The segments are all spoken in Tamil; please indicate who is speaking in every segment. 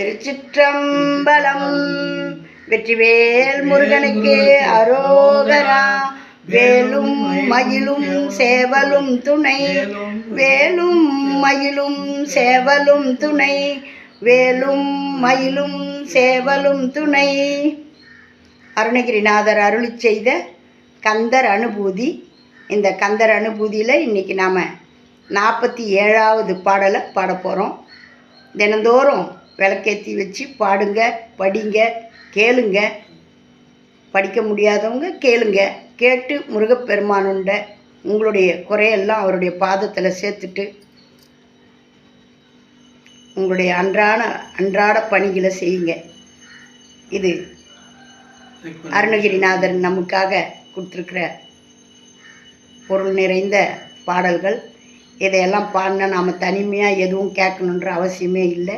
Speaker 1: திருச்சிற்றம்பலம். வெற்றிவேல் முருகனுக்கு அரோகரா. வேலும் மயிலும் சேவலும் துணை. வேலும் மயிலும் சேவலும் துணை. வேலும் மயிலும் சேவலும் துணை. அருணகிரிநாதர் அருளி செய்த கந்தர் அனுபூதி. இந்த கந்தர் அனுபூதியில் இன்றைக்கி நாம் நாற்பத்தி ஏழாவது பாடலை பாட போகிறோம் தினந்தோறும் விளக்கேற்றி வச்சு பாடுங்க படிங்க கேளுங்க. படிக்க முடியாதவங்க கேளுங்க. கேட்டு முருகப்பெருமானுண்ட உங்களுடைய குறையெல்லாம் அவருடைய பாதத்தில் சேர்த்துட்டு உங்களுடைய அன்றாட அன்றாட பணிகளை செய்யுங்க. இது அருணகிரிநாதர் நமக்காக கொடுத்துருக்கிற பொருள் நிறைந்த பாடல்கள். இதையெல்லாம் பாடினா நாம் தனிமையாக எதுவும் கேட்கணுன்ற அவசியமே இல்லை.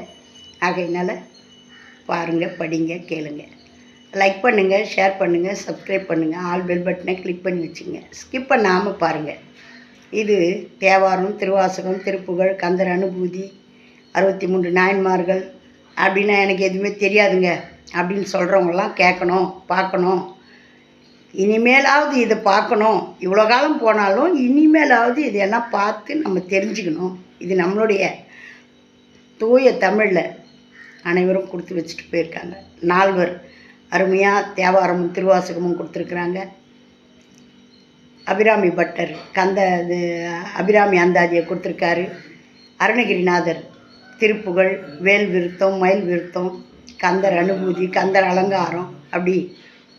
Speaker 1: ஆகையினால் பாருங்கள் படிங்க கேளுங்க. லைக் பண்ணுங்கள் ஷேர் பண்ணுங்கள் சப்ஸ்கிரைப் பண்ணுங்கள் ஆல் பெல் பட்டனை கிளிக் பண்ணி வச்சுங்க. ஸ்கிப் பண்ணாமல் பாருங்கள் இது தேவாரம் திருவாசகம் திருப்புகழ் கந்தர் அனுபூதி அறுபத்தி மூன்று நாயன்மார்கள் அப்படின்னா எனக்கு எதுவுமே தெரியாதுங்க. அப்படின்னு சொல்கிறவங்களாம் கேட்கணும் பார்க்கணும். இனிமேலாவது இதை பார்க்கணும். இவ்வளோ காலம் போனாலும் இனிமேலாவது இதெல்லாம் பார்த்து நம்ம தெரிஞ்சுக்கணும். இது நம்மளுடைய தூய தமிழில். அனைவரும் கொடுத்து வச்சுட்டு போயிருக்காங்க. நால்வர் அருமையாக தேவாரமும் திருவாசகமும் கொடுத்துருக்குறாங்க. அபிராமி பட்டர் கந்த இது அபிராமி அந்தாதியை கொடுத்துருக்காரு. அருணகிரிநாதர் திருப்புகழ் வேல் விருத்தம் மயில் விருத்தம் கந்தர் அனுபூதி கந்தர் அலங்காரம் அப்படி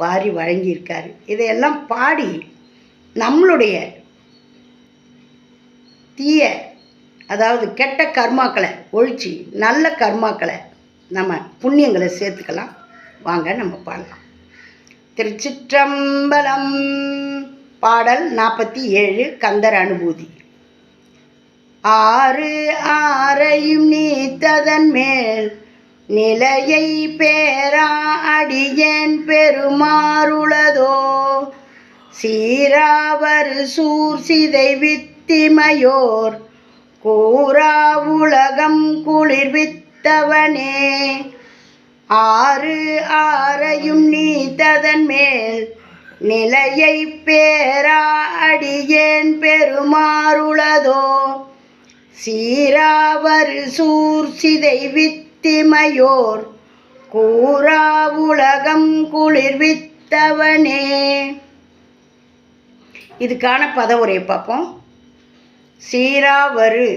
Speaker 1: வாரி வழங்கியிருக்காரு. இதையெல்லாம் பாடி நம்மளுடைய தீய அதாவது கெட்ட கர்மாக்களை ஒழிச்சு நல்ல கர்மாக்களை நம்ம புண்ணியங்களை சேர்த்துக்கலாம். வாங்க நம்ம பாடலாம். திருச்சிற்றம்பலம் பாடல் நாற்பத்தி ஏழு கந்தர் அனுபூதி. ஆறு ஆறையும் நீத்ததன் மேல் நிலையை பேரா அடியேன் பெருமாறுளதோ. சீராவர் சூர் சிதை வித்திமையோர் கூறா உலகம் குளிர்வித்தவனே ஆறு ஆறையும் நீத்ததன் மேல் நிலையை பேரா அடியேன் பெருமாறுளதோ. சீராவர் சூர் சிதை வித்திமையோர் கூறா உலகம் குளிர்வித்தவனே இதுக்கான பதவுரையை பார்ப்போம். சீராவரு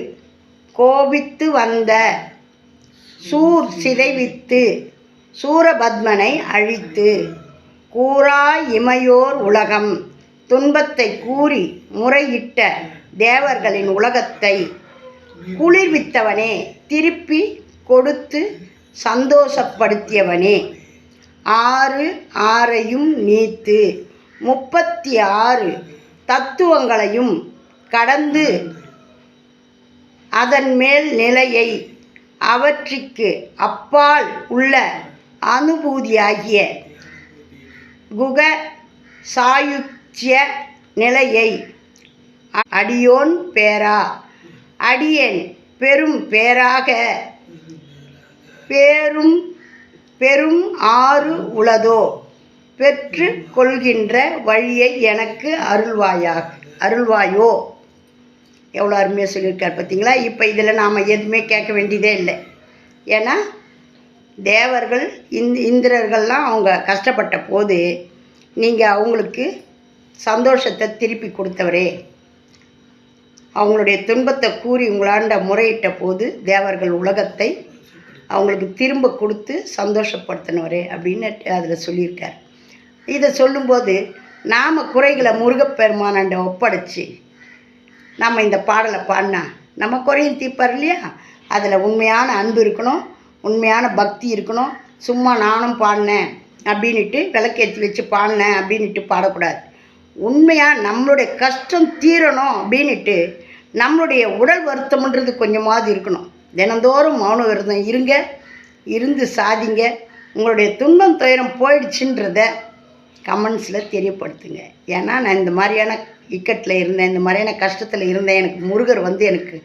Speaker 1: கோபித்து வந்த சூர் சிதைவித்து சூரபத்மனை அழித்து கூறா இமையோர் உலகம். துன்பத்தை கூறி முறையிட்ட தேவர்களின் உலகத்தை குளிர்வித்தவனே திருப்பி கொடுத்து சந்தோஷப்படுத்தியவனே. ஆறு ஆறையும் நீத்து முப்பத்தி ஆறு தத்துவங்களையும் கடந்து அதன் மேல் நிலையை அவற்றிற்கு அப்பால் உள்ள அனுபூதியாகிய குக சாயுச்சிய நிலையை அடியோன் பேரா. அடியன் பெரும் பேராக பேரும் பெரும் ஆறு உளதோ. பெற்று கொள்கின்ற வழியை எனக்கு அருள்வாயாக அருள்வாயோ. எவ்வளோ அருமையாக சொல்லியிருக்கார் பார்த்தீங்களா? இப்போ இதில் நாம் எதுவுமே கேட்க வேண்டியதே இல்லை. ஏன்னா தேவர்கள் இந்த இந்திரர்கள்லாம் அவங்க கஷ்டப்பட்ட போது நீங்கள் அவங்களுக்கு சந்தோஷத்தை திருப்பி கொடுத்தவரே. அவங்களுடைய துன்பத்தை கூறி உங்களாண்ட முறையிட்ட போது தேவர்கள் உலகத்தை அவங்களுக்கு திரும்ப கொடுத்து சந்தோஷப்படுத்தினவரே அப்படின்னு அதில் சொல்லியிருக்கார். இதை சொல்லும்போது நாம் குறைகளை முருகப்பெருமானாண்ட ஒப்படைச்சி நம்ம இந்த பாடலை பாடினா நம்ம குறையும் தீப்பார் இல்லையா? அதில் உண்மையான அன்பு இருக்கணும் உண்மையான பக்தி இருக்கணும். சும்மா நானும் பாடினேன் அப்படின்ட்டு விளக்கேற்றி வச்சு பாடினேன் அப்படின்ட்டு பாடக்கூடாது. உண்மையாக நம்மளுடைய கஷ்டம் தீரணும் அப்படின்ட்டு நம்மளுடைய உடல் வருத்தம்ன்றது கொஞ்சமாவது இருக்கணும். தினந்தோறும் மௌன விரதம் இருங்க இருந்து சாதிங்க. உங்களுடைய துன்பம் துயரம் போயிடுச்சுன்றத கமெண்ட்ஸில் தெரியப்படுத்துங்க. ஏன்னா நான் இந்த மாதிரியான இக்கட்டில் இருந்தேன் இந்த மாதிரியான கஷ்டத்தில் இருந்தேன் எனக்கு முருகர் வந்து எனக்கு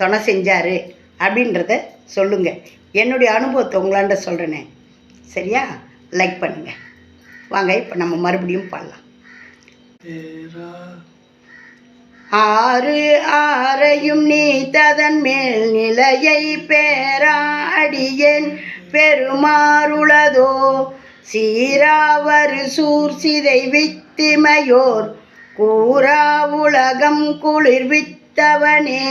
Speaker 1: துணை செஞ்சார் அப்படின்றத சொல்லுங்கள் என்னுடைய அனுபவத்தை உங்களாண்ட சொல்கிறேனே சரியா? லைக் பண்ணுங்கள் வாங்க இப்போ நம்ம மறுபடியும் பாடலாம். ஆறு ஆறையும் நீ ததன் மேல் நிலையை பேராடியேன். பெருமாறுளதோ சீராவரு சூர் சிதை வித்திமையோர் கூறா உலகம் குளிர்வித்தவனே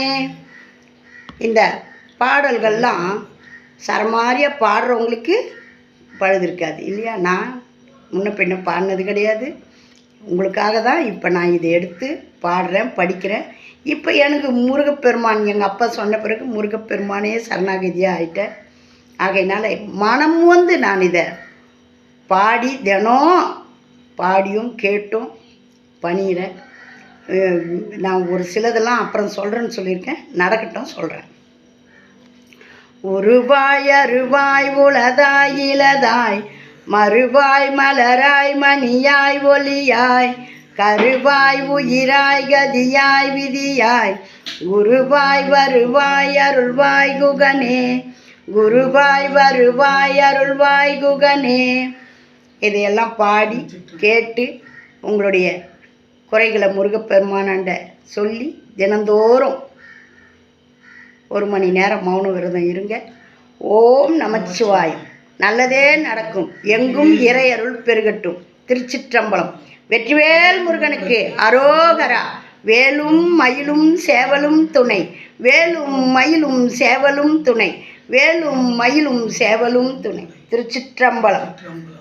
Speaker 1: இந்த பாடல்கள்லாம் சரமாரியாக பாடுறவங்களுக்கு பழுதிருக்காது இல்லையா? நான் முன்ன பின்ன பாடினது கிடையாது. உங்களுக்காக தான் இப்போ நான் இதை எடுத்து பாடுறேன் படிக்கிறேன். இப்போ எனக்கு முருகப்பெருமான் எங்கள் அப்பா சொன்ன பிறகு முருகப்பெருமானே சரணாகதியாக ஆகிட்டேன் ஆகையினால மனம் வந்து நான் இதை பாடி தினம் பாடியும் கேட்டும் பணிகிறேன் நான் ஒரு சிலதெல்லாம் அப்புறம் சொல்கிறேன்னு சொல்லியிருக்கேன். நடக்கட்டும் சொல்கிறேன் உருவாய் அருவாய் உளதாய் இலதாய் மறுவாய் மலராய் மணியாய் ஒளியாய் கருவாய் உயிராய் கதியாய் விதியாய் குருவாய் வருவாய் அருள்வாய் குகனே குருவாய் வருவாய் அருள்வாய் குகனே இதையெல்லாம் பாடி கேட்டு உங்களுடைய குறைகளை முருகப்பெருமானாண்ட சொல்லி தினந்தோறும் ஒரு மணி நேரம் மௌன விரதம் இருங்க. ஓம் நமச்சிவாயம். நல்லதே நடக்கும். எங்கும் இறையருள் பெருகட்டும். திருச்சிற்றம்பலம். வெற்றிவேல் முருகனுக்கு அரோகரா. வேலும் மயிலும் சேவலும் துணை. வேலும் மயிலும் சேவலும் துணை. வேலும் மயிலும் சேவலும் துணை. திருச்சிற்றம்பலம்
Speaker 2: திருச்சிற்றம்பலம்.